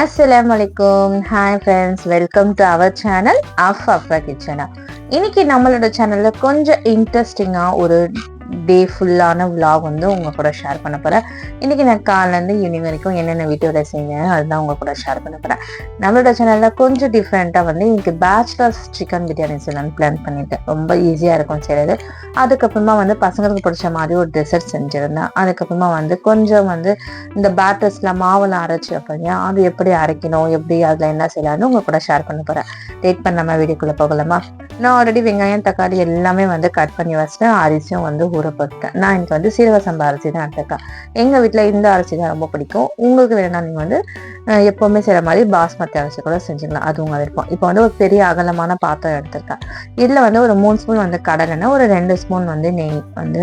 அஸ்ஸலாமு hi friends welcome to our channel of Afra கிச்சனா இன்னைக்கு நம்மளோட சேனல்ல கொஞ்சம் இன்ட்ரெஸ்டிங்காக ஒரு டே ஃபுல்லான விலாக் வந்து உங்க கூட ஷேர் பண்ண போகிறேன் இன்னைக்கு நான் காலையிலேருந்து ஈவினிங் வரைக்கும் என்னென்ன வீடியோவில் செஞ்சேன் அதுதான் உங்கள் கூட ஷேர் பண்ண போகிறேன் நம்மளோட சேனலில் கொஞ்சம் டிஃப்ரெண்ட்டாக வந்து இன்னைக்கு பேச்சுலர்ஸ் சிக்கன் பிரியாணி செய்யலாம்னு பிளான் பண்ணிட்டேன். ரொம்ப ஈஸியாக இருக்கும் செய்யறது. அதுக்கப்புறமா வந்து பசங்களுக்கு பிடிச்ச மாதிரி ஒரு டெசர்ட் செஞ்சுருந்தேன். அதுக்கப்புறமா வந்து கொஞ்சம் வந்து இந்த பேட்டர்ஸில் மாவெல்லாம் அரைச்சி வைப்பீங்க அது எப்படி அரைக்கணும் எப்படி அதில் என்ன செய்யலாம்னு உங்கள் கூட ஷேர் பண்ண போகிறேன் லேட் பண்ணாமல் வீடியோக்குள்ளே போகலாமா? நான் ஆல்ரெடி வெங்காயம் தக்காளி எல்லாமே வந்து கட் பண்ணி வச்சுட்டேன். அரிசியும் வந்து ஊற நான் எனக்கு வந்து சீரக சம்பா அரிசி தான் எடுத்துருக்கேன் எங்கள் வீட்டில் இந்த அரிசி தான் ரொம்ப பிடிக்கும். உங்களுக்கு வேணா நீங்கள் வந்து எப்போவுமே செய்கிற மாதிரி பாஸ்மதி அரிசி கூட செஞ்சுக்கலாம். அது உங்கள் விருப்பம். இப்போ வந்து ஒரு பெரிய அகலமான பாத்திரம் எடுத்திருக்கேன் இதில் வந்து ஒரு மூணு ஸ்பூன் வந்து கடலைன்னா ஒரு ரெண்டு ஸ்பூன் வந்து நெய் வந்து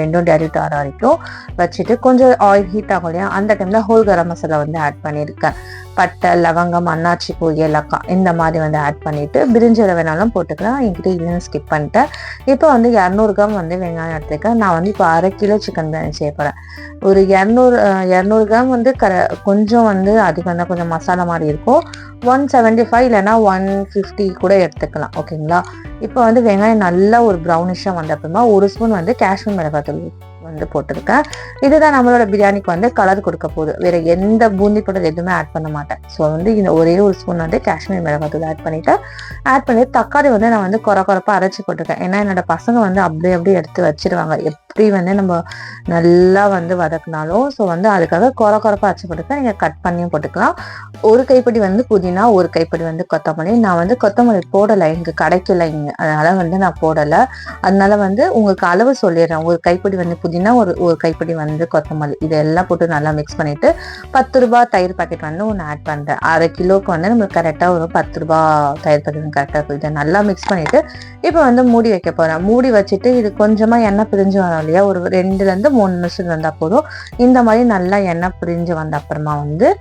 ரெண்டும் டேரிட் ஆகிற வரைக்கும் வச்சுட்டு கொஞ்சம் ஆயில் ஹீட் ஆகும் இல்லையா? அந்த டைமில் ஹோல் கரம் மசாலா வந்து ஆட் பண்ணியிருக்கேன். பட்டை லவங்கம் அன்னாச்சி பூ ஏலக்காய் இந்த மாதிரி வந்து ஆட் பண்ணிட்டு பிரிஞ்சில வேணாலும் போட்டுக்கலாம். என்கிட்ட இல்லைன்னு ஸ்கிப் பண்ணிட்டேன். இப்போ வந்து இரநூறு கிராம் வந்து வெங்காயம் எடுத்துக்கேன் நான் வந்து இப்போ அரை கிலோ சிக்கன் பிரியாணி செய்ய போகிறேன் ஒரு இரநூறு இரநூறு கிராம் வந்து கர கொஞ்சம் வந்து அதிகம் தான் கொஞ்சம் மசாலா மாதிரி இருக்கும். ஒன் செவன்ட்டி ஃபைவ் இல்லைன்னா ஒன் ஃபிஃப்டி கூட எடுத்துக்கலாம். ஓகேங்களா இப்போ வந்து வெங்காயம் நல்லா ஒரு ப்ரௌனிஷாக வந்த அப்புறமா ஒரு ஸ்பூன் வந்து காஷ்மீர் மிளகாத்தூள் வந்து போட்டிருக்கேன் இதுதான் நம்மளோட பிரியாணிக்கு வந்து கலர் கொடுக்க போகுது. வேற எந்த பூந்தி பவுடர் எதுவுமே ஆட் பண்ண மாட்டேன். ஸோ வந்து இந்த ஒரே ஒரு ஸ்பூன் வந்து காஷ்மீர் மிளகாத்தூள் ஆட் பண்ணிட்டு ஆட் பண்ணி தக்காளி வந்து நான் வந்து குறை குறைப்பாக அரைச்சி போட்டிருக்கேன். ஏன்னா என்னோட பசங்க வந்து அப்படியே அப்படியே எடுத்து வச்சிருவாங்க. எப்படி வந்து நம்ம நல்லா வந்து வதக்குனாலும் ஸோ வந்து அதுக்காக குறை குறைப்பாக அரைச்சி போட்டுருக்கேன். நீங்கள் கட் பண்ணியும் போட்டுக்கலாம். ஒரு கைப்படி வந்து புதினா ஒரு கைப்படி வந்து கொத்தமல்லி. நான் வந்து கொத்தமல்லி போடலை இங்கே கிடைக்கல இங்கே அதனால் வந்து நான் போடலை. அதனால வந்து உங்களுக்கு அளவு சொல்லிடுறேன். ஒரு கைப்படி வந்து புதினா ஒரு ஒரு கைப்பிடி வந்து கொத்தமல்லி இதெல்லாம் போட்டு நல்லா மிக்ஸ் பண்ணிட்டு பத்து ரூபா தயிர் பாக்கெட் வந்து ஒன்று ஆட் பண்ணுறேன் அரை கிலோக்கு வந்து நம்மளுக்கு கரெக்டாக ஒரு பத்து ரூபா தயிர் பாக்கெட் கரெக்டாக இருக்கும். இதை நல்லா மிக்ஸ் பண்ணிட்டு இப்போ வந்து மூடி வைக்க போறேன். மூடி வச்சுட்டு இது கொஞ்சமா எண்ணெய் பிரிஞ்சு வரும் இல்லையா? ஒரு ரெண்டுலேருந்து மூணு நிமிஷம் வந்தா போதும். இந்த மாதிரி நல்லா எண்ணெய் பிரிஞ்சு வந்த அப்புறமா வந்து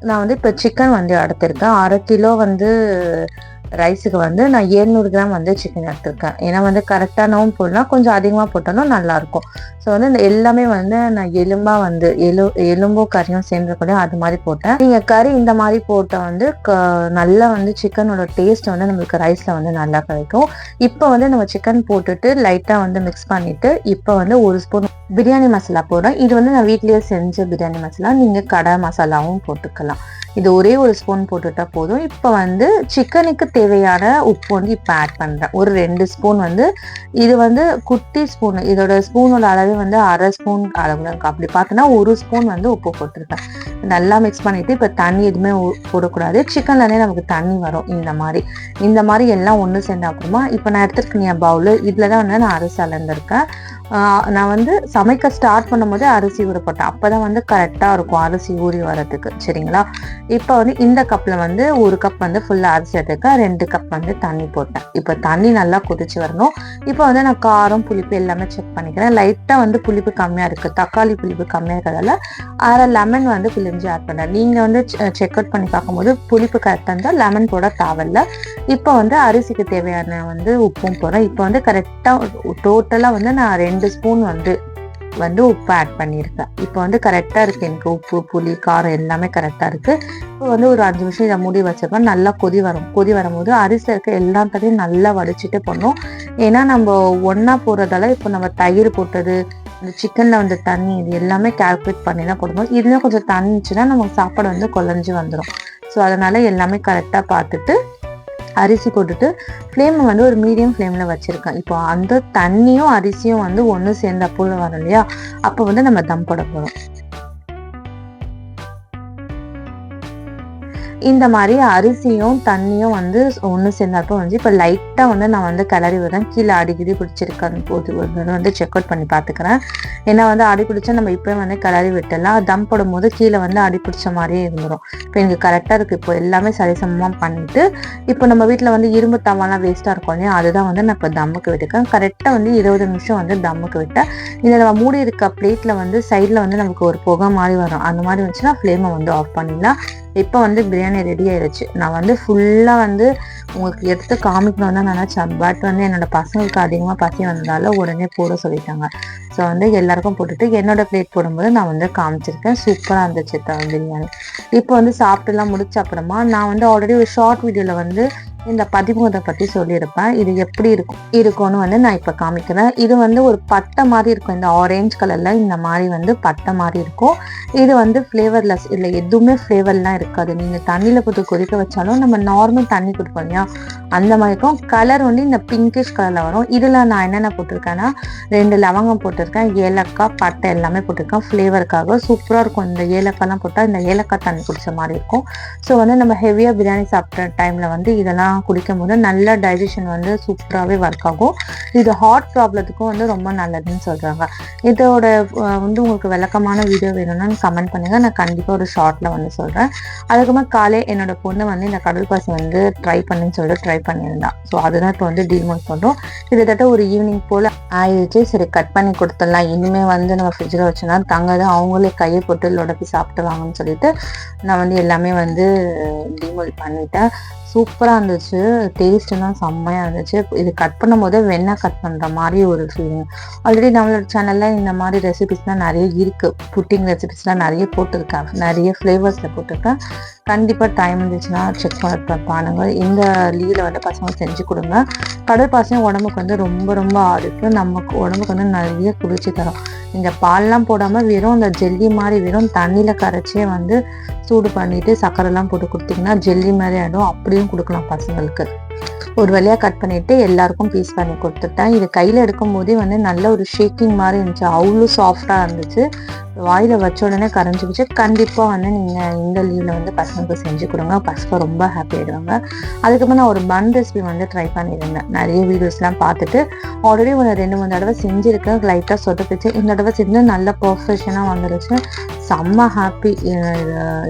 நான் வந்து இப்போ சிக்கன் வந்து எடுத்திருக்கேன். அரை கிலோ வந்து ரைஸுக்கு வந்து நான் 700 கிராம் வந்து சிக்கன் எடுத்திருக்கேன். ஏன்னா வந்து கரெக்டானவும் போடலாம் கொஞ்சம் அதிகமாக போட்டாலும் நல்லாயிருக்கும். ஸோ வந்து இந்த எல்லாமே வந்து நான் எலும்பாக வந்து எலு எலும்பும் கறியும் சேர்ந்துக்கூடிய அது மாதிரி போட்டேன். நீங்கள் கறி இந்த மாதிரி போட்டால் வந்து க- நல்லா வந்து சிக்கனோட டேஸ்ட் வந்து நம்மளுக்கு ரைஸில் வந்து நல்லா கிடைக்கும். இப்போ வந்து நம்ம சிக்கன் போட்டுட்டு லைட்டாக வந்து மிக்ஸ் பண்ணிவிட்டு இப்போ வந்து ஒரு ஸ்பூன் பிரியாணி மசாலா போடுறேன். இது வந்து நான் வீட்லேயே செஞ்ச பிரியாணி மசாலா. நீங்கள் கடை மசாலாவும் போட்டுக்கலாம். இது ஒரே ஒரு ஸ்பூன் போட்டுட்டா போதும். இப்போ வந்து சிக்கனுக்கு தேவையான உப்பு வந்து இப்போ ஆட் பண்ணுறேன் ஒரு ரெண்டு ஸ்பூன் வந்து இது வந்து குட்டி ஸ்பூன் இதோட ஸ்பூனோட அளவு வந்து அரை ஸ்பூன் அளவுல இருக்கு. அப்படி பார்த்தோன்னா ஒரு ஸ்பூன் வந்து உப்பு போட்டிருக்கேன் நல்லா மிக்ஸ் பண்ணிவிட்டு இப்போ தண்ணி எதுவுமே போடக்கூடாது. சிக்கன்லனே நமக்கு தண்ணி வரும் இந்த மாதிரி. இந்த மாதிரி எல்லாம் ஒன்று சேர்ந்த அப்புறமா இப்போ நான் எடுத்துருக்கேன் பவுலு இதில் தான் வந்து நான் அரிசி அளந்திருக்கேன். நான் வந்து சமைக்க ஸ்டார்ட் பண்ணும்போதே அரிசி ஊற போட்டேன். அப்போ தான் வந்து கரெக்டாக இருக்கும் அரிசி ஊறி வரதுக்கு சரிங்களா? இப்போ வந்து இந்த கப்பில் வந்து ஒரு கப் வந்து ஃபுல்லாக அரிசி எடுத்துக்க ரெண்டு கப் வந்து தண்ணி போட்டேன். இப்போ தண்ணி நல்லா கொதிச்சு வரணும். இப்போ வந்து நான் காரம் புளிப்பு எல்லாமே செக் பண்ணிக்கிறேன். லைட்டாக வந்து புளிப்பு கம்மியாக இருக்குது தக்காளி புளிப்பு கம்மியாக இருக்கிறதால அரை லெமன் வந்து பிழிஞ்சு ஆட் பண்ணுறேன் நீங்கள் வந்து செக் அவுட் பண்ணி பார்க்கும்போது புளிப்பு கரெக்டாக இருந்தால் லெமன் போட தேவையில்ல. இப்போ வந்து அரிசிக்கு தேவையான வந்து உப்பும் போடுறேன். இப்போ வந்து கரெக்டாக டோட்டலாக வந்து நான் ரெண்டு ரெண்டு ஸ்பூன் வந்து வந்து உப்பு ஆட் பண்ணியிருக்கேன். இப்போ வந்து கரெக்டாக இருக்குது எனக்கு உப்பு புளி காரம் எல்லாமே கரெக்டாக இருக்குது இப்போ வந்து ஒரு அஞ்சு நிமிஷம் இதை மூடி வச்சிருக்கோம் நல்லா கொதி வரும். கொதி வரும்போது அரிசியில் இருக்க எல்லா தண்ணியும் நல்லா வடிச்சிட்டு பண்ணோம் ஏன்னா நம்ம ஒன்றா போடுறதால இப்போ நம்ம தயிர் போட்டது இந்த சிக்கனில் வந்து தண்ணி இது எல்லாமே கால்குலேட் பண்ணி தான் போடணும். இதுலேயும் கொஞ்சம் தண்ணி இருந்துச்சுன்னா நமக்கு சாப்பாடு வந்து குழஞ்சி வந்துடும் ஸோ அதனால் எல்லாமே கரெக்டாக பார்த்துட்டு அரிசி போட்டுட்டு ஃப்ளேம் வந்து ஒரு மீடியம் ஃப்ளேமில் வச்சுருக்கேன். இப்போ அந்த தண்ணியும் அரிசியும் வந்து ஒன்று சேர்ந்த போல வரும் இல்லையா? அப்போ வந்து நம்ம தம் போட போகிறோம் இந்த மாதிரி அரிசியும் தண்ணியும் வந்து ஒன்று சேர்ந்தப்போ வந்து இப்போ லைட்டாக வந்து நான் வந்து கிளறி விடுறேன். கீழே அடிக்கடி பிடிச்சிருக்கான்னு போது வந்து செக் அவுட் பண்ணி பார்த்துக்கிறேன் ஏன்னா வந்து அடி பிடிச்சா நம்ம இப்போயே வந்து கிளறி விட்டுடலாம். தம் போடும்போது கீழே வந்து அடி பிடிச்ச மாதிரியே இருந்துடும் இப்போ எனக்கு கரெக்டாக இருக்குது இப்போ எல்லாமே சரிசமமாக பண்ணிட்டு இப்போ நம்ம வீட்டில் வந்து இரும்பு தவாலாம் வேஸ்ட்டாக இருக்கும் இல்லையா? அதுதான் வந்து நான் இப்போ தம்முக்கு விட்டுக்கேன் கரெக்டாக வந்து இருபது நிமிஷம் வந்து தம்முக்கு விட்டேன். இதில் நம்ம மூடி இருக்க பிளேட்டில் வந்து சைடில் வந்து நமக்கு ஒரு புகை மாதிரி வரும். அந்த மாதிரி வந்துச்சுன்னா ஃப்ளேமை வந்து ஆஃப் பண்ணிடலாம். இப்போ வந்து பிரியாணி ரெடி ஆயிடுச்சு நான் வந்து ஃபுல்லாக வந்து உங்களுக்கு எடுத்து காமிக்கணும்னு தான் நினச்சேன். பட் வந்து என்னோட பசங்களுக்கு அதிகமாக பசி வந்தாலும் உடனே போட சொல்லிட்டாங்க. ஸோ வந்து எல்லாருக்கும் போட்டுட்டு என்னோட பிளேட் போடும்போது நான் வந்து காமிச்சிருக்கேன். சூப்பராக இருந்துச்சு பிரியாணி. இப்போ வந்து சாப்பிட்டுலாம் முடிச்ச அப்புறமா நான் வந்து ஆல்ரெடி ஒரு ஷார்ட் வீடியோவில் வந்து இந்த பதிமுகத்தை பற்றி சொல்லியிருப்பேன். இது எப்படி இருக்கும்? இருக்கும்னு வந்து நான் இப்போ காமிக்கிறேன். இது வந்து ஒரு பட்டை மாதிரி இருக்கும். இந்த ஆரேஞ்ச் கலரில் இந்த மாதிரி வந்து பட்டை மாதிரி இருக்கும். இது வந்து ஃப்ளேவர்லெஸ் இல்லை எதுவுமே ஃப்ளேவர்லாம் இருக்காது. நீங்கள் தண்ணியில் போட்டு கொதிக்க வச்சாலும் நம்ம நார்மல் தண்ணி கொடுப்போம் இல்லையா? அந்த மாதிரி இருக்கும். கலர் வந்து இந்த பிங்கிஷ் கலரில் வரும். இதில் நான் என்னென்ன போட்டிருக்கேன்னா ரெண்டு லவங்கம் போட்டிருக்கேன். ஏலக்காய் பட்டை எல்லாமே போட்டிருக்கேன். ஃப்ளேவருக்காக சூப்பராக இருக்கும். இந்த ஏலக்காய்லாம் போட்டால் இந்த ஏலக்காய் தண்ணி குடிச்ச மாதிரி இருக்கும். ஸோ வந்து நம்ம ஹெவியாக பிரியாணி சாப்பிட்ற டைமில் வந்து இதெல்லாம் குடிக்கும் போது நல்ல டைஜஷன் வந்து சூப்பராகவே ஒர்க் ஆகும். இது ஹார்ட் ப்ராப்ளத்துக்கும் வந்து ரொம்ப நல்லதுன்னு சொல்கிறாங்க இதோட வந்து உங்களுக்கு விளக்கமான வீடியோ வேணும்னா கமெண்ட் பண்ணுங்கள் நான் கண்டிப்பாக ஒரு ஷார்ட்டில் வந்து சொல்கிறேன் அதுக்கப்புறமா காலை என்னோட பொண்ணு வந்து இந்த கடல் பாசி வந்து ட்ரை பண்ணுன்னு சொல்லிட்டு ட்ரை பண்ணியிருந்தான். ஸோ அதுதான் இப்போ வந்து டீமோட் பண்ணுறோம் கிட்டத்தட்ட ஒரு ஈவினிங் போல் ஆயிடுச்சு சரி கட் பண்ணி கொடுத்துடலாம். இனிமேல் வந்து நம்ம ஃப்ரிட்ஜில் வச்சோன்னா தங்கதான் அவங்களே கையை போட்டு லொடப்பி சாப்பிட்டுவாங்கன்னு சொல்லிட்டு நான் வந்து எல்லாமே வந்து டீமோல் பண்ணிட்டேன். சூப்பராக இருந்துச்சு. டேஸ்ட்டுலாம் செம்மையாக இருந்துச்சு. இது கட் பண்ணும் போதே வெண்ணெய் கட் பண்ணுற மாதிரி ஒரு ஃபீலிங் ஆல்ரெடி நம்மளோட சேனலில் இந்த மாதிரி ரெசிபிஸ்லாம் நிறைய இருக்குது புட்டிங் ரெசிபிஸ்லாம் நிறைய போட்டிருக்கேன் நிறைய ஃப்ளேவர்ஸில் போட்டிருக்கேன். கண்டிப்பாக டைம் இருந்துச்சுன்னா செக் பண்ண பாருங்க. இந்த லீவில் வந்து பசங்க செஞ்சு கொடுங்க. கடல் பாசம் உடம்புக்கு வந்து ரொம்ப ரொம்ப ஆரோக்கியம் நமக்கு உடம்புக்கு வந்து நிறைய குளிர்ச்சி தரும். இந்த பால்லாம் போடாமல் வெறும் இந்த ஜெல்லி மாதிரி வெறும் தண்ணியில் கரைச்சே வந்து சூடு பண்ணிவிட்டு சக்கரைலாம் போட்டு கொடுத்தீங்கன்னா ஜெல்லி மாதிரி ஆகிடும் அப்படியும் கொடுக்கலாம் பசங்களுக்கு. ஒரு வழியாக கட் பண்ணிவிட்டு எல்லாருக்கும் பீஸ் பண்ணி கொடுத்துட்டேன். இது கையில் எடுக்கும் போதே வந்து நல்ல ஒரு ஷேக்கிங் மாதிரி இருந்துச்சு. அவ்வளோ சாஃப்டாக இருந்துச்சு. வாயில் வச்ச உடனே கரைஞ்சிக்கிச்சு. கண்டிப்பாக வந்து நீங்கள் இந்த லீவில் வந்து பசங்களுக்கு செஞ்சு கொடுங்க. பசங்க ரொம்ப ஹாப்பி ஆகிடுவாங்க அதுக்கப்புறம் நான் ஒரு பன் ரெசிபி வந்து ட்ரை பண்ணியிருந்தேன். நிறைய வீடியோஸ்லாம் பார்த்துட்டு ஆல்ரெடி ஒரு ரெண்டு மூணு தடவை செஞ்சுருக்கேன். லைட்டாக சொதப்பிச்சு. இந்த தடவை செஞ்சு நல்ல பர்ஃபெக்ஷனாக வந்துருச்சு. செம்ம ஹாப்பி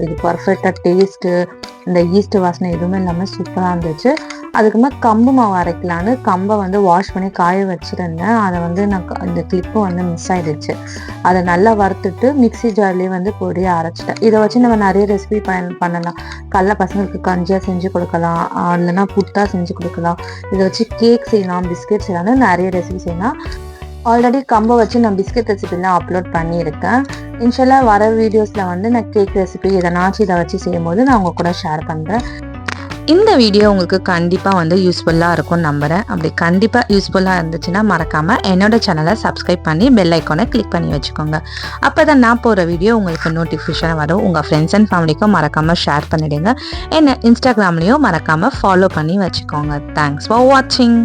இது பர்ஃபெக்டாக டேஸ்ட்டு இந்த ஈஸ்ட் வாசனை எதுவுமே இல்லாமல் சூப்பராக இருந்துச்சு. அதுக்குமே கம்பு மாவு அரைக்கலான்னு கம்பை வந்து வாஷ் பண்ணி காய வச்சுருந்தேன். அதை வந்து நான் இந்த கிளிப்பு வந்து மிஸ் ஆகிடுச்சு அதை நல்லா வறுத்துட்டு மிக்சி ஜார்லேயே வந்து பொடி அரைச்சிட்டேன். இதை வச்சு நம்ம நிறைய ரெசிபி பயன் பண்ணலாம். கடல பசங்களுக்கு கஞ்சியாக செஞ்சு கொடுக்கலாம். இல்லைன்னா புட்டாக செஞ்சு கொடுக்கலாம். இதை வச்சு கேக் செய்யலாம் பிஸ்கெட் செய்யலாம்னு நிறைய ரெசிபி செய்யலாம். ஆல்ரெடி கம்பை வச்சு நான் பிஸ்கெட் ரெசிபிலாம் அப்லோட் பண்ணியிருக்கேன். இன்ஷால்லாம் வர வீடியோஸில் வந்து நான் கேக் ரெசிபி எதனாச்சும் இதை வச்சு செய்யும்போது நான் உங்கள் கூட ஷேர் பண்ணுறேன் இந்த வீடியோ உங்களுக்கு கண்டிப்பாக வந்து யூஸ்ஃபுல்லாக இருக்கும் நம்புகிறேன் அப்படி கண்டிப்பாக யூஸ்ஃபுல்லாக இருந்துச்சுன்னா மறக்காமல் என்னோட சேனலை சப்ஸ்கிரைப் பண்ணி பெல் ஐக்கானை கிளிக் பண்ணி வச்சுக்கோங்க. அப்போ தான் நான் போகிற வீடியோ உங்களுக்கு நோட்டிஃபிகேஷன் வரும். உங்கள் ஃப்ரெண்ட்ஸ் அண்ட் ஃபேமிலிக்கும் மறக்காமல் ஷேர் பண்ணிவிடுங்க என்ன இன்ஸ்டாகிராம்லேயும் மறக்காமல் ஃபாலோ பண்ணி வச்சுக்கோங்க. தேங்க்ஸ் ஃபார் வாட்சிங்